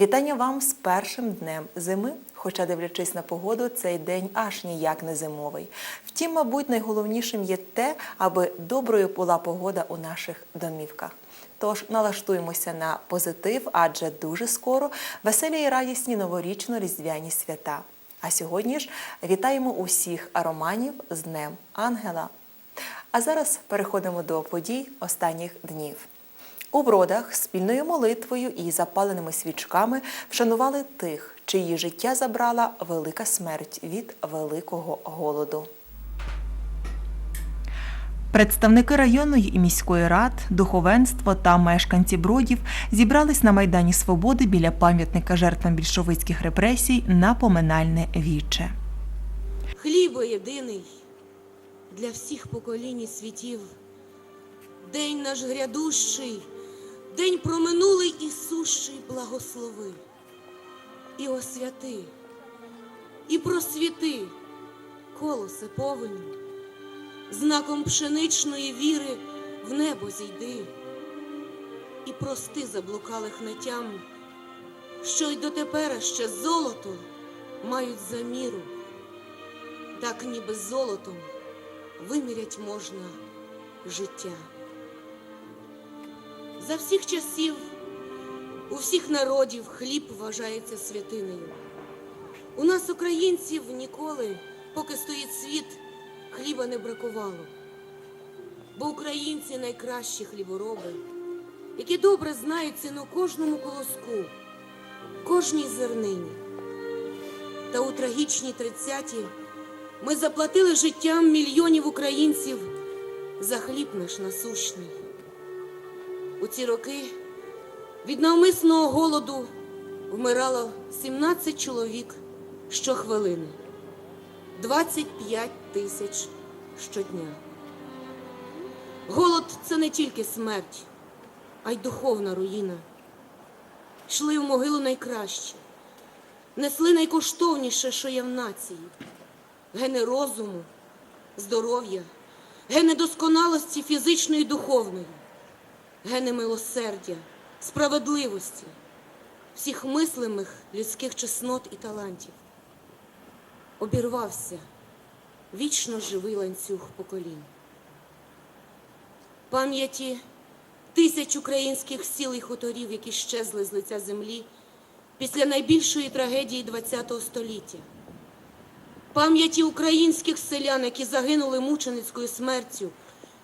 Вітання вам з першим днем зими. Хоча, дивлячись на погоду, цей день аж ніяк не зимовий. Втім, мабуть, найголовнішим є те, аби доброю була погода у наших домівках. Тож налаштуємося на позитив, адже дуже скоро веселі і радісні новорічно-різдвяні свята. А сьогодні ж вітаємо усіх романів з Днем Ангела. А зараз переходимо до подій останніх днів. У бродах спільною молитвою і запаленими свічками вшанували тих, чиї життя забрала велика смерть від великого голоду. Представники районної і міської рад, духовенство та мешканці бродів зібрались на Майдані Свободи біля пам'ятника жертвам більшовицьких репресій на поминальне віче. Хлібо єдиний для всіх поколінь і світів. День наш грядущий, день проминулий і сущий благослови. І освяти, і просвіти колосе повені, знаком пшеничної віри в небо зійди, і прости заблукалих нетям, що й дотепер ще золото мають заміру так ніби золотом вимірять можна життя. За всіх часів, у всіх народів хліб вважається святинею. У нас, українців, ніколи, поки стоїть світ, хліба не бракувало. Бо українці найкращі хлібороби, які добре знають ціну кожному колоску, кожній зернині. Та у трагічній тридцяті ми заплатили життям мільйонів українців за хліб наш насущний. У ці роки від навмисного голоду вмирало 17 чоловік щохвилини, 25 тисяч щодня. Голод це не тільки смерть, а й духовна руїна. Йшли в могилу найкраще, несли найкоштовніше, що є в нації гени розуму, здоров'я, гени досконалості фізичної і духовної, гени милосердя, справедливості, всіх мислимих людських чеснот і талантів. Обірвався вічно живий ланцюг поколінь. Пам'яті тисяч українських сіл і хуторів, які щезли з лиця землі після найбільшої трагедії ХХ століття пам'яті українських селян, які загинули мученицькою смертю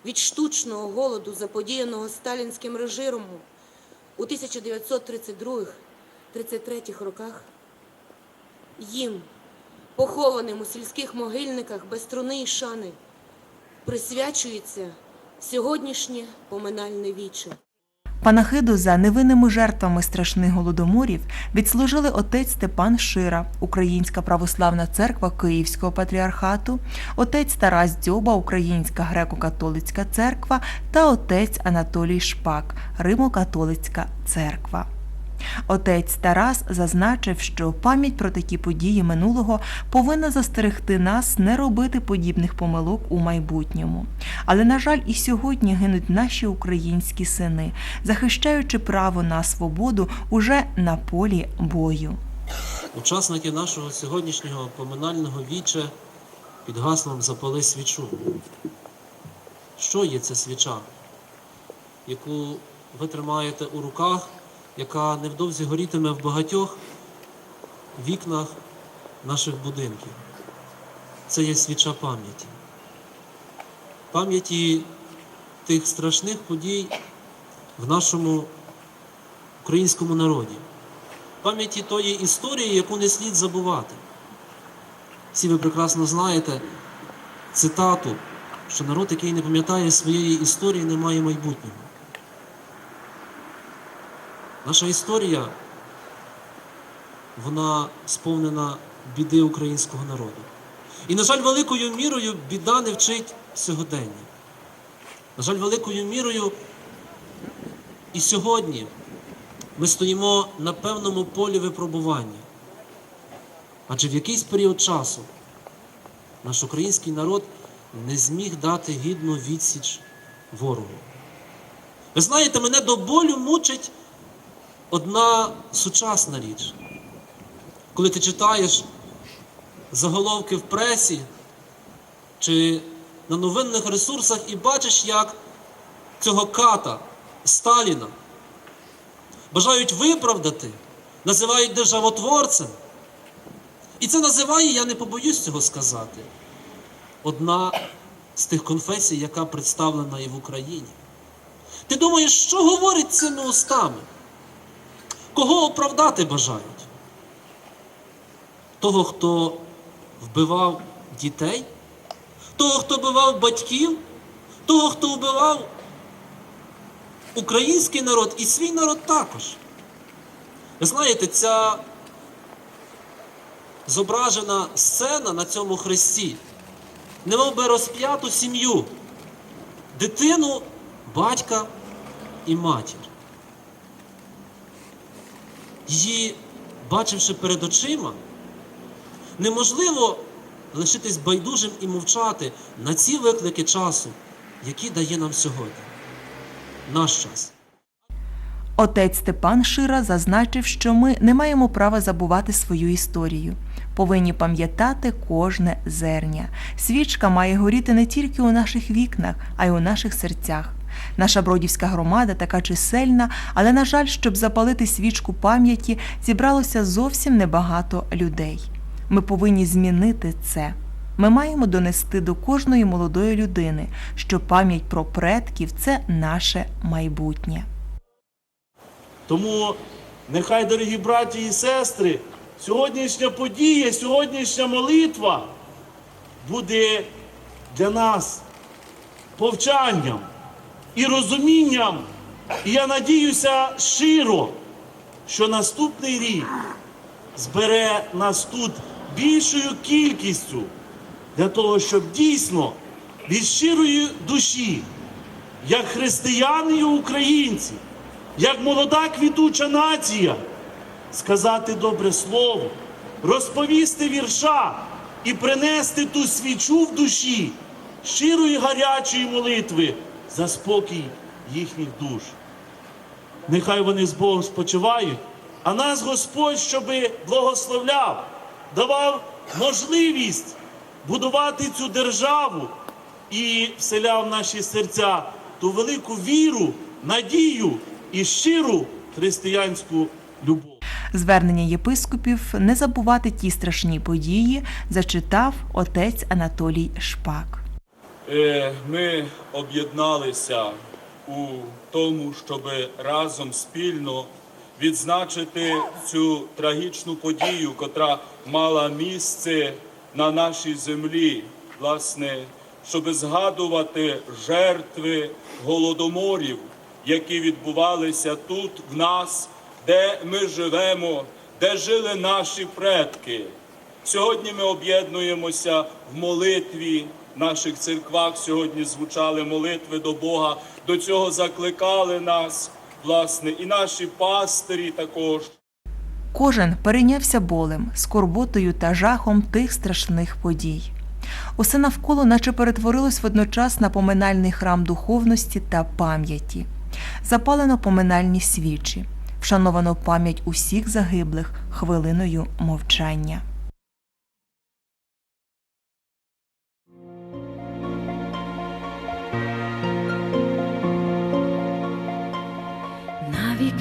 від штучного голоду, заподіяного сталінським режимом у 1932-33 роках, їм, похованим у сільських могильниках без труни і шани, присвячується сьогоднішнє поминальне віче. Панахиду за невинними жертвами страшних голодоморів відслужили отець Степан Шира, Українська православна церква Київського патріархату, отець Тарас Дзьоба, Українська греко-католицька церква та отець Анатолій Шпак, Римо-католицька церква. Отець Тарас зазначив, що пам'ять про такі події минулого повинна застерегти нас не робити подібних помилок у майбутньому. Але, на жаль, і сьогодні гинуть наші українські сини, захищаючи право на свободу уже на полі бою. Учасники нашого сьогоднішнього поминального віче під гаслом запали свічу. Що є ця свіча, яку ви тримаєте у руках, яка невдовзі горітиме в багатьох вікнах наших будинків? Це є свіча пам'яті. Пам'яті тих страшних подій в нашому українському народі пам'яті тої історії, яку не слід забувати. Всі ви прекрасно знаєте цитату, що народ, який не пам'ятає своєї історії, не має майбутнього. Наша історія, вона сповнена біди українського народу. І, на жаль, великою мірою біда не вчить сьогодення. На жаль, великою мірою і сьогодні ми стоїмо на певному полі випробування. Адже в якийсь період часу наш український народ не зміг дати гідну відсіч ворогу. Ви знаєте, мене до болю мучить одна сучасна річ. Коли ти читаєш заголовки в пресі чи на новинних ресурсах і бачиш, як цього ката Сталіна бажають виправдати, називають державотворцем. І це називає, я не побоюсь цього сказати, одна з тих конфесій, яка представлена і в Україні. Ти думаєш, що говорить цими устами? Кого оправдати бажають? Того, хто вбивав дітей, того, хто вбивав батьків, того, хто вбивав український народ і свій народ також. Ви знаєте, ця зображена сцена на цьому хресті, немов би розп'яту сім'ю, дитину, батька і матір. Її, бачивши перед очима, неможливо лишитись байдужим і мовчати на ці виклики часу, які дає нам сьогодні. Наш час. Отець Степан Шира зазначив, що ми не маємо права забувати свою історію. Повинні пам'ятати кожне зерня. Свічка має горіти не тільки у наших вікнах, а й у наших серцях. Наша бродівська громада така чисельна, але, на жаль, щоб запалити свічку пам'яті, зібралося зовсім небагато людей. Ми повинні змінити це. Ми маємо донести до кожної молодої людини, що пам'ять про предків це наше майбутнє. Тому нехай, дорогі браті і сестри, сьогоднішня подія, сьогоднішня молитва буде для нас повчанням і розумінням. І я надіюся щиро, що наступний рік збере нас тут більшою кількістю для того, щоб дійсно від щирої душі, як християни і українці, як молода квітуча нація, сказати добре слово, розповісти вірша і принести ту свічу в душі щирої гарячої молитви за спокій їхніх душ. Нехай вони з Богом спочивають, а нас Господь, щоби благословляв, давав можливість будувати цю державу і вселяв в наші серця ту велику віру, надію і щиру християнську любов. Звернення єпископів не забувати ті страшні події зачитав отець Анатолій Шпак. Е, Ми об'єдналися у тому, щоб разом спільно відзначити цю трагічну подію, котра мала місце на нашій землі, власне, щоб згадувати жертви голодоморів, які відбувалися тут, в нас, де ми живемо, де жили наші предки. Сьогодні ми об'єднуємося в молитві. Наших церквах сьогодні звучали молитви до Бога. До цього закликали нас, власне, і наші пастирі також. Кожен перейнявся болем, скорботою та жахом тих страшних подій. Усе навколо наче перетворилось водночас на поминальний храм духовності та пам'яті. Запалено поминальні свічі, вшановано пам'ять усіх загиблих хвилиною мовчання.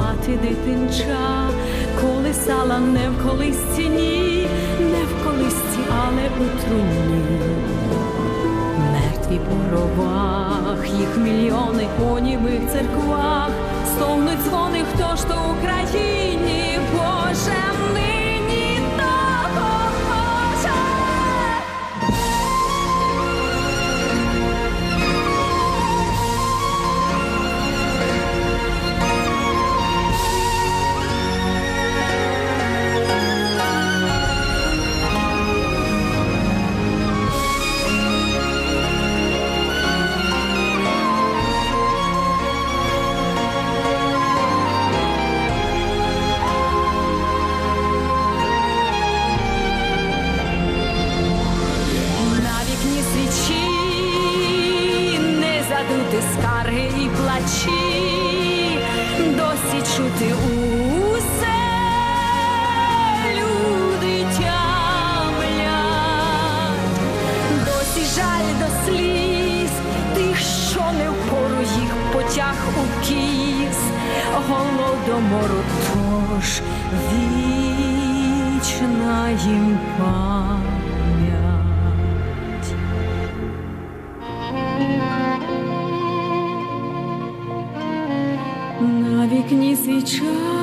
мати дитинча, колисала не в колисці, ні, не в колисці, але у труні. Мертві по робах, їх мільйони по німих церквах, стогнуть дзвони, хто ж то Україні, скарги і плачі, досі чути усе. Люди досі жаль до тих, що не впору їх потяг у кіз, голодомору тож вічна їм пам'ять. Вікні свіча